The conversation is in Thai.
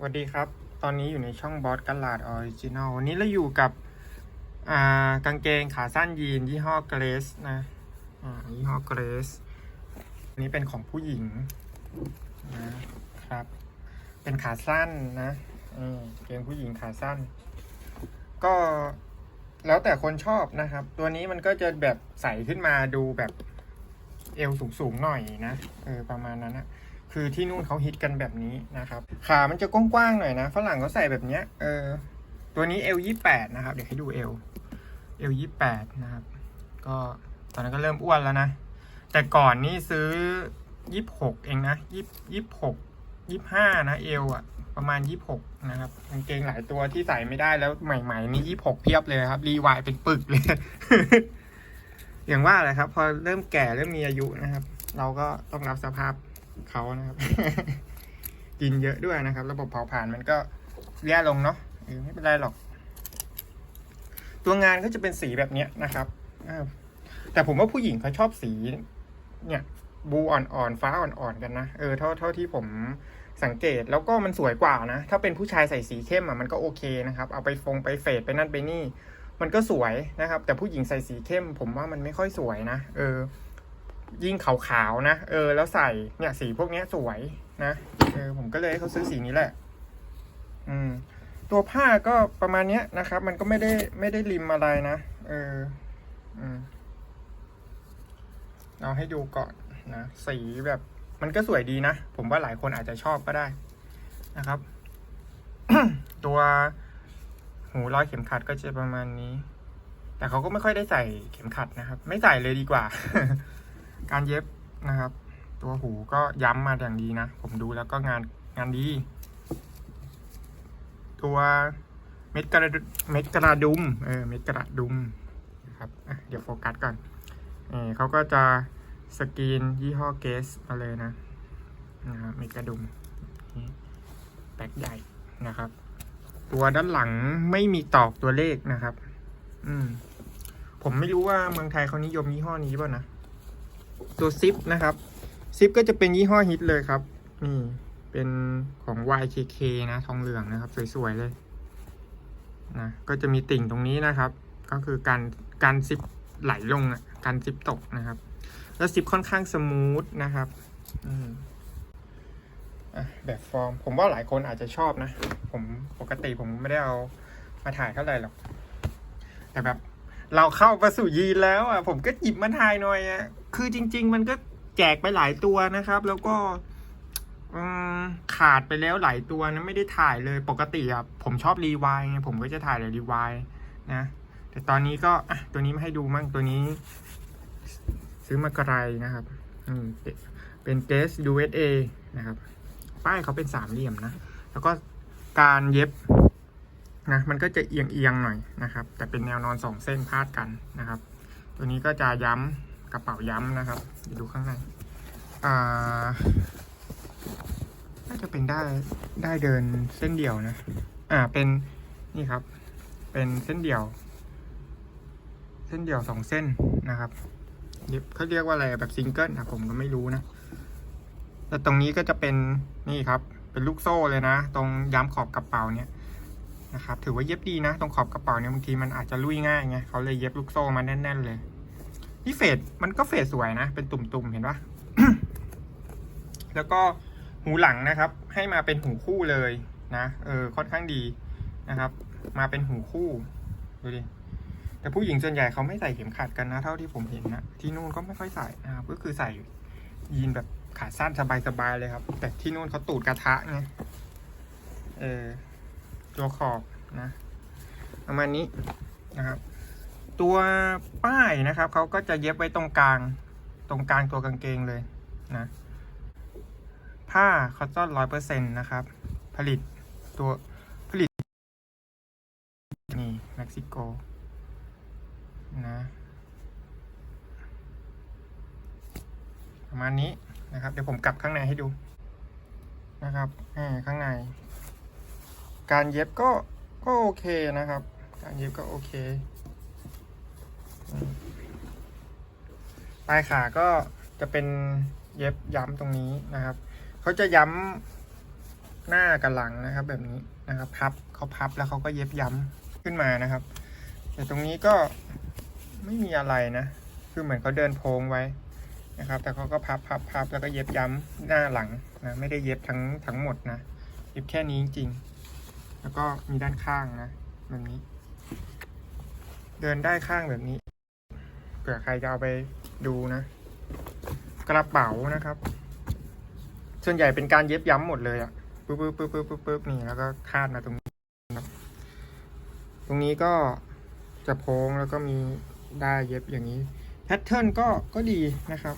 สวัสดีครับ ตอนนี้อยู่ในช่องบอสกัลลาดออริจินอลวันนี้เราอยู่กับอ่ากางเกงขาสั้นยีนยี่ห้อเกรสนะอ่ายี่ห้อเกรสอันนี้เป็นของผู้หญิงนะครับ เป็นขาสั้นนะอืมกางเกงผู้หญิงขาสั้น ก็แล้วแต่คนชอบนะครับ ตัวนี้มันก็จะแบบใส่ขึ้นมาดูแบบเอวสูงๆหน่อยนะเออประมาณนั้นนะ คือที่นู่นเขาฮิตกันแบบนี้นะครับ ขามันจะกว้างๆหน่อยนะ ฝรั่งเขาใส่แบบเนี้ย เออ ตัวนี้เอลยี่แปดนะครับ เดี๋ยวให้ดูเอลเอลยี่แปดนะครับ ก็ตอนนั้นก็เริ่มอ้วนแล้วนะ แต่ก่อนนี่ซื้อยี่หกเองนะยี่ยี่หกยี่ห้านะเอลอะประมาณยี่หกนะครับกางเกงหลายตัวที่ใส่ไม่ได้แล้วใหม่ๆนี่ยี่หกเพียบเลยครับ รีวายเป็นปึกเลย อย่างว่าแหละครับ พอเริ่มแก่เริ่มมีอายุนะครับ เราก็ต้องรับสภาพ เขานะครับ กินเยอะด้วยนะครับ ระบบเผาผลาญมันก็แย่ลงเนาะไม่เป็นไรหรอก ตัวงานก็จะเป็นสีแบบเนี้ยนะครับแต่ผมว่าผู้หญิงเขาชอบสี เนี่ย บูอ่อนๆฟ้าอ่อนๆกันนะเออเท่าเท่าที่ผมสังเกตแล้วก็มันสวยกว่านะ ถ้าเป็นผู้ชายใส่สีเข้มอะมันก็โอเคนะครับ เอาไปฟงไปเฟดไปนั่นไปนี่ มันก็สวยนะครับ แต่ผู้หญิงใส่สีเข้ม ผมว่ามันไม่ค่อยสวยนะ เออ ยิ่งขาวๆนะ เออ แล้วใส่เนี่ยสีพวกนี้สวยนะเออผมก็เลยให้เขาซื้อสีนี้แหละ อืม ตัวผ้าก็ประมาณเนี้ยนะครับ มันก็ไม่ได้ไม่ได้ริมอะไรนะ เออ อืมเอาให้ดูก่อนนะสีแบบมันก็สวยดีนะ ผมว่าหลายคนอาจจะชอบก็ได้นะครับ ตัวหูร้อยเข็มขัดก็จะประมาณนี้ แต่เขาก็ไม่ค่อยได้ใส่เข็มขัดนะครับ ไม่ใส่เลยดีกว่า การเย็บนะครับ ตัวหูก็ย้ำมาอย่างดีนะ ผมดูแล้วก็งานงานดี ตัวเม็ดกระดุเม็ดกระดุมเออเม็ดกระดุมนะครับเดี๋ยวโฟกัสก่อนเออเขาก็จะสกรีนยี่ห้อเกสมาเลยนะนะครับเม็ดกระดุมนี่แปกใหญ่นะครับ ตัวด้านหลังไม่มีตอกตัวเลขนะครับ อืมผมไม่รู้ว่าเมืองไทยเขานิยมยี่ห้อนี้ป่ะนะ ตัวซิปนะครับซิปก็จะเป็นยี่ห้อฮิตเลยครับ นี่เป็นของ YKK นะทองเหลืองนะครับ สวยๆเลยนะก็จะมีติ่งตรงนี้นะครับ ก็คือการการซิปไหลลงอะการซิปตกนะครับ แล้วซิปค่อนข้างสมูทนะครับอืมอะแบบฟอร์ม ผมว่าหลายคนอาจจะชอบนะ ผมปกติผมไม่ได้เอามาถ่ายเท่าไหร่หรอก แต่แบบเราเข้าประสู่ยีนแล้วอะ ผมก็หยิบมาถ่ายหน่อยอะ คือจริง ๆ มันก็แจกไปหลายตัวนะครับ แล้วก็ขาดไปแล้วหลายตัวนะไม่ได้ถ่ายเลยปกติอะผมชอบรีวายไงผมก็จะถ่ายแต่รีวายนะ แต่ตอนนี้ก็ตัวนี้มาให้ดูมั่งตัวนี้ ซื้อมาไกลนะครับอืมเป็นเกส USA นะครับ ป้ายเขาเป็นสามเหลี่ยมนะ แล้วก็การเย็บนะมันก็จะเอียงเอียงๆหน่อยนะครับ แต่เป็นแนวนอนสองเส้นพาดกันนะครับ ตัวนี้ก็จะย้ำ กระเป๋าย้ำนะครับ เดี๋ยวดูข้างในอ่าน่าจะเป็นได้ได้เดินเส้นเดี่ยวนะ อ่าเป็นนี่ครับ เป็นเส้นเดี่ยว เส้นเดี่ยวสองเส้นนะครับเย็บเขาเรียกว่าอะไรแบบซิงเกิลนะผมก็ไม่รู้นะแต่ตรงนี้ก็จะเป็นนี่ครับ เป็นลูกโซ่เลยนะ ตรงย้ำขอบกระเป๋าเนี่ยนะครับ ถือว่าเย็บดีนะ ตรงขอบกระเป๋าเนี่ยบางทีมันอาจจะลุยง่ายไงเขาเลยเย็บลูกโซ่มาแน่น ๆ เลย นี่เฟดมันก็เฟดสวยนะ เป็นตุ่มๆ เห็นปะแล้วก็หูหลังนะครับ ให้มาเป็นหูคู่เลยนะ เออ ค่อนข้างดีนะครับ มาเป็นหูคู่ดูดิแต่ผู้หญิงส่วนใหญ่เขาไม่ใส่เข็มขัดกันนะ เท่าที่ผมเห็นนะที่นู่นก็ไม่ค่อยใส่นะครับก็คือใส่ยีนแบบขาสั้นสบายๆเลยครับ แต่ที่นู่นเขาตูดกระทะไงเออตัวขอบนะ ประมาณนี้นะครับ ตัวป้ายนะครับเขาก็จะเย็บไว้ตรงกลาง ตรงกลางตัวกางเกงเลยนะ ผ้าคอตตอนร้อยเปอร์เซ็นต์นะครับ ผลิตตัวผลิตนี่เม็กซิโกนะประมาณนี้นะครับ เดี๋ยวผมกลับข้างในให้ดูนะครับข้างใน การเย็บก็ก็โอเคนะครับ การเย็บก็โอเค ปลายขาก็จะเป็นเย็บย้ำตรงนี้นะครับ เขาจะย้ำหน้ากับหลังนะครับ แบบนี้นะครับพับเขาพับแล้วเขาก็เย็บย้ำขึ้นมานะครับ แต่ตรงนี้ก็ไม่มีอะไรนะ คือเหมือนเขาเดินโพงไว้นะครับ แต่เขาก็พับพับพับแล้วก็เย็บย้ำหน้าหลังนะไม่ได้เย็บทั้งทั้งหมดนะเย็บแค่นี้จริงๆแล้วก็มีด้านข้างนะแบบนี้ เดินได้ข้างแบบนี้ ผื่อใครจะเอาไปดูนะ กระเป๋านะครับ ส่วนใหญ่เป็นการเย็บย้ำหมดเลยอะปึ๊บปึ๊บปึ๊บปึ๊บปึ๊บปึ๊บนี่แล้วก็คาดมาตรงนี้นะครับ ตรงนี้ก็จะโพงแล้วก็มีได้เย็บอย่างนี้แพทเทิร์นก็ก็ดีนะครับ